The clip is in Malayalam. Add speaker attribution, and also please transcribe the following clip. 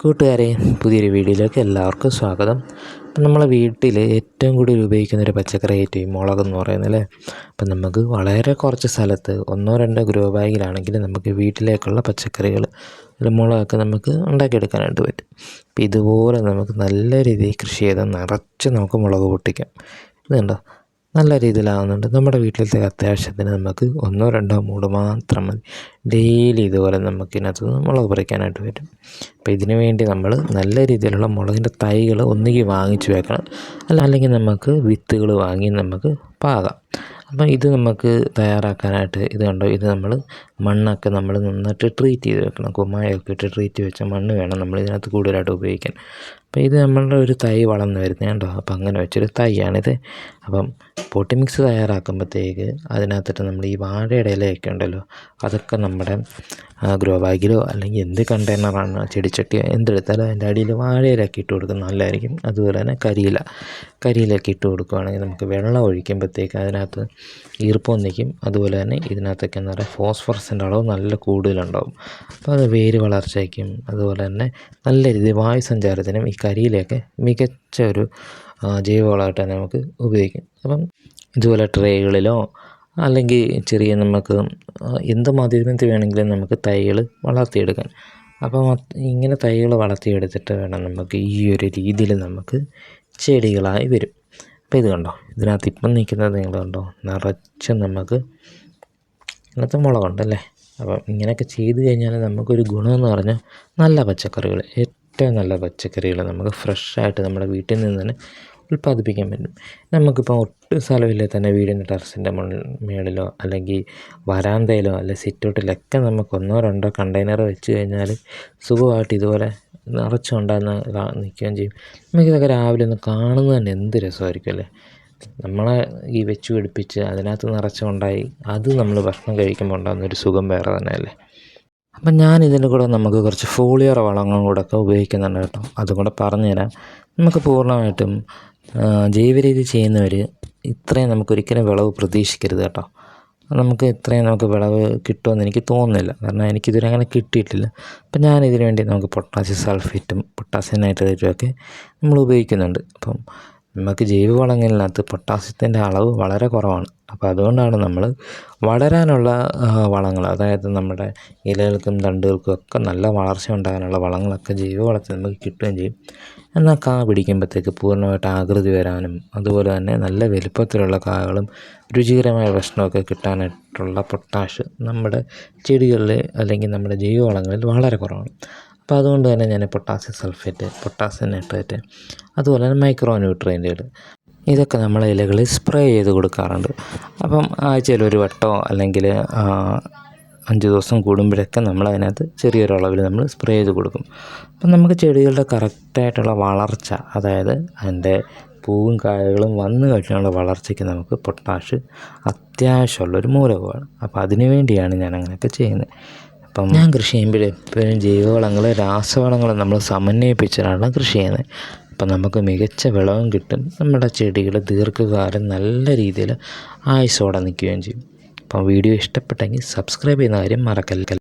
Speaker 1: കൂട്ടുകാരെ പുതിയൊരു വീഡിയോയിലേക്ക് എല്ലാവർക്കും സ്വാഗതം. അപ്പം നമ്മളെ വീട്ടിൽ ഏറ്റവും കൂടുതൽ ഉപയോഗിക്കുന്ന ഒരു പച്ചക്കറി ഈ മുളക് എന്ന് പറയുന്നത് അല്ലേ അപ്പം നമുക്ക് വളരെ കുറച്ച് സ്ഥലത്ത് ഒന്നോ രണ്ടോ ഗ്രോ ബാഗിലാണെങ്കിൽ നമുക്ക് വീട്ടിലേക്കുള്ള പച്ചക്കറികൾ ഒരു മുളകൊക്കെ നമുക്ക് ഉണ്ടാക്കിയെടുക്കാനായിട്ട് പറ്റും. അപ്പം ഇതുപോലെ നമുക്ക് നല്ല രീതിയിൽ കൃഷി ചെയ്താൽ നിറച്ച് നമുക്ക് മുളക് പൊട്ടിക്കാം. ഇതുണ്ടോ നല്ല രീതിയിലാവുന്നുണ്ട്. നമ്മുടെ വീട്ടിലത്തെ അത്യാവശ്യത്തിന് നമുക്ക് ഒന്നോ രണ്ടോ മൂട് മാത്രം മതി. ഡെയിലി ഇതുപോലെ നമുക്ക് ഇതിനകത്ത് നിന്ന് മുളക് പറിക്കാനായിട്ട് പറ്റും. അപ്പോൾ ഇതിനു വേണ്ടി നമ്മൾ നല്ല രീതിയിലുള്ള മുളകിന്റെ തൈകൾ ഒന്നുകിൽ വാങ്ങിച്ച് വെക്കണം. അല്ല അല്ലെങ്കിൽ നമുക്ക് വിത്തുകൾ വാങ്ങി നമുക്ക് പാകാം. അപ്പം ഇത് നമുക്ക് തയ്യാറാക്കാനായിട്ട് ഇത് കണ്ടോ? ഇത് നമ്മൾ മണ്ണൊക്കെ നമ്മൾ നന്നായിട്ട് ട്രീറ്റ് ചെയ്ത് വെക്കണം. കുമ്മായമൊക്കെ ഇട്ട് ട്രീറ്റ് വെച്ച മണ്ണ് വേണം നമ്മൾ ഇതിനകത്ത് കൂടുതലായിട്ട് ഉപയോഗിക്കാൻ. അപ്പോൾ ഇത് നമ്മളുടെ ഒരു തൈ വളർന്നു വരുന്നത് കണ്ടോ? അപ്പോൾ അങ്ങനെ വെച്ചൊരു തൈയാണിത്. അപ്പം പൊട്ടി മിക്സ് തയ്യാറാക്കുമ്പോഴത്തേക്ക് അതിനകത്തിട്ട് നമ്മൾ ഈ വാഴയുടെ ഇലയൊക്കെ ഉണ്ടല്ലോ അതൊക്കെ നമ്മുടെ ഗ്രോ ബാഗിലോ അല്ലെങ്കിൽ എന്ത് കണ്ടെയ്നറാണ് ചെടിച്ചട്ടിയോ എന്തെടുത്താലും അതിന്റെ അടിയിൽ വാഴയിലൊക്കെ ഇട്ട് കൊടുക്കുന്നത് നല്ലതായിരിക്കും. അതുപോലെ തന്നെ കരിയില. കരിയിലൊക്കെ ഇട്ട് കൊടുക്കുകയാണെങ്കിൽ നമുക്ക് വെള്ളം ഒഴിക്കുമ്പോഴത്തേക്ക് അതിനകത്ത് ഈർപ്പം നിൽക്കും അതുപോലെ തന്നെ ഇതിനകത്തൊക്കെ എന്താ പറയുക ഫോസ്ഫറസിന്റെ അളവ് നല്ല കൂടുതലുണ്ടാവും. അപ്പോൾ അത് വേര് വളർച്ചയ്ക്കും അതുപോലെ തന്നെ നല്ല രീതിയിൽ വായു സഞ്ചാരത്തിനും ഈ കരിയിലൊക്കെ മികച്ച ഒരു ജൈവവളമായിട്ട് തന്നെ നമുക്ക് ഉപയോഗിക്കും. അപ്പം ഇതുപോലെ ട്രേകളിലോ അല്ലെങ്കിൽ ചെറിയ നമുക്ക് എന്ത് മാധ്യമത്തിൽ വേണമെങ്കിലും നമുക്ക് തൈകൾ വളർത്തിയെടുക്കാൻ അപ്പം ഇങ്ങനെ തൈകൾ വളർത്തിയെടുത്തിട്ട് വേണം നമുക്ക് ഈ ഒരു രീതിയിൽ നമുക്ക് ചെടികളായി വരും. അപ്പോൾ ഇത് കണ്ടോ? ഇതിനകത്ത് ഇപ്പം നിൽക്കുന്നത് നിങ്ങൾ കണ്ടോ? നിറച്ച് നമുക്ക് ഇന്നത്തെ മുളകുണ്ടല്ലേ? അപ്പം ഇങ്ങനെയൊക്കെ ചെയ്ത് കഴിഞ്ഞാൽ നമുക്കൊരു ഗുണമെന്ന് പറഞ്ഞാൽ നല്ല പച്ചക്കറികൾ ഏറ്റവും നല്ല പച്ചക്കറികൾ നമുക്ക് ഫ്രഷായിട്ട് നമ്മുടെ വീട്ടിൽ നിന്ന് തന്നെ ഉൽപ്പാദിപ്പിക്കാൻ പറ്റും. നമുക്കിപ്പോൾ ഒട്ടും സ്ഥലമില്ല തന്നെ വീടിന്റെ ടെറസിന്റെ മുകളിലോ അല്ലെങ്കിൽ വരാന്തയിലോ അല്ലെങ്കിൽ സിറ്റൗട്ടിലൊക്കെ നമുക്ക് ഒന്നോ രണ്ടോ കണ്ടെയ്നർ വെച്ച് കഴിഞ്ഞാൽ സുഖമായിട്ട് ഇതുപോലെ നിറച്ചുണ്ടാകുന്ന നിൽക്കുകയും ചെയ്യും. നമുക്കിതൊക്കെ രാവിലെ ഒന്ന് കാണുന്നത് തന്നെ എന്ത് രസമായിരിക്കും അല്ലേ? നമ്മളെ ഈ വെച്ച് പിടിപ്പിച്ച് അതിനകത്ത് നിറച്ചുകൊണ്ടായി അത് നമ്മൾ ഭക്ഷണം കഴിക്കുമ്പോൾ ഉണ്ടാകുന്ന ഒരു സുഖം വേറെ തന്നെയല്ലേ? അപ്പം ഞാൻ ഇതിന്റെ കൂടെ നമുക്ക് കുറച്ച് ഫോളിയർ വളങ്ങളും കൂടെ ഒക്കെ ഉപയോഗിക്കുന്നുണ്ട് കേട്ടോ. അതും കൂടെ പറഞ്ഞുതരാം. നമുക്ക് പൂർണമായിട്ടും ജൈവരീതി ചെയ്യുന്നവർ ഇത്രയും നമുക്കൊരിക്കലും വിളവ് പ്രതീക്ഷിക്കരുത് കേട്ടോ. നമുക്ക് ഇത്രയും നമുക്ക് വിളവ് കിട്ടുമെന്ന് എനിക്ക് തോന്നുന്നില്ല. കാരണം എനിക്കിതുവരെ അങ്ങനെ കിട്ടിയിട്ടില്ല. അപ്പം ഞാൻ ഇതിനു വേണ്ടി നമുക്ക് പൊട്ടാസ്യം സൾഫേറ്റും പൊട്ടാസ്യം നൈട്രേറ്റും ഒക്കെ നമ്മൾ ഉപയോഗിക്കുന്നുണ്ട്. അപ്പം നമുക്ക് ജൈവവളങ്ങളിനകത്ത് പൊട്ടാസ്യത്തിന്റെ അളവ് വളരെ കുറവാണ്. അപ്പോൾ അതുകൊണ്ടാണ് നമ്മൾ വളരാനുള്ള വളങ്ങൾ അതായത് നമ്മുടെ ഇലകൾക്കും തണ്ടുകൾക്കും ഒക്കെ നല്ല വളർച്ച ഉണ്ടാകാനുള്ള വളങ്ങളൊക്കെ ജൈവവളത്തിൽ നമുക്ക് കിട്ടുകയും ചെയ്യും. എന്നാൽ കാ പിടിക്കുമ്പോഴത്തേക്ക് പൂർണമായിട്ട് ആകൃതി വരാനും അതുപോലെ തന്നെ നല്ല വലുപ്പത്തിലുള്ള കാകളും രുചികരമായ ഭക്ഷണമൊക്കെ കിട്ടാനായിട്ടുള്ള പൊട്ടാഷ് നമ്മുടെ ചെടികളിൽ അല്ലെങ്കിൽ നമ്മുടെ ജൈവവളങ്ങളിൽ വളരെ കുറവാണ്. അപ്പോൾ അതുകൊണ്ട് തന്നെ ഞാൻ പൊട്ടാസ്യം സൾഫേറ്റ് പൊട്ടാസ്യം നൈട്രേറ്റ് അതുപോലെ തന്നെ മൈക്രോ ന്യൂട്രിയന്റുകൾ ഇതൊക്കെ നമ്മൾ ഇലകളിൽ സ്പ്രേ ചെയ്ത് കൊടുക്കാറുണ്ട്. അപ്പം ആഴ്ചയിൽ ഒരു വട്ടോ അല്ലെങ്കിൽ അഞ്ച് ദിവസം കൂടുമ്പോഴൊക്കെ നമ്മൾ അതിനകത്ത് ചെറിയൊരു അളവിൽ നമ്മൾ സ്പ്രേ ചെയ്ത് കൊടുക്കും. അപ്പം നമുക്ക് ചെടികളുടെ കറക്റ്റായിട്ടുള്ള വളർച്ച അതായത് അതിന്റെ പൂവും കായകളും വന്നു കഴിഞ്ഞുള്ള വളർച്ചയ്ക്ക് നമുക്ക് പൊട്ടാഷ് അത്യാവശ്യമുള്ളൊരു മൂലകമാണ്. അപ്പോൾ അതിനു വേണ്ടിയാണ് ഞാൻ അങ്ങനെയൊക്കെ ചെയ്യുന്നത്. അപ്പം ഞാൻ കൃഷി ചെയ്യുമ്പോൾ എപ്പോഴും ജൈവവളങ്ങൾ രാസവളങ്ങൾ നമ്മൾ സമന്വയിപ്പിച്ചിട്ടാണ് കൃഷി ചെയ്യുന്നത്. അപ്പം നമുക്ക് മികച്ച വിളവും കിട്ടും. നമ്മുടെ ചെടികൾ ദീർഘകാലം നല്ല രീതിയിൽ ആയുസോടെ നിൽക്കുകയും ചെയ്യും. അപ്പം വീഡിയോ ഇഷ്ടപ്പെട്ടെങ്കിൽ സബ്സ്ക്രൈബ് ചെയ്യുന്ന കാര്യം മറക്കല്ല.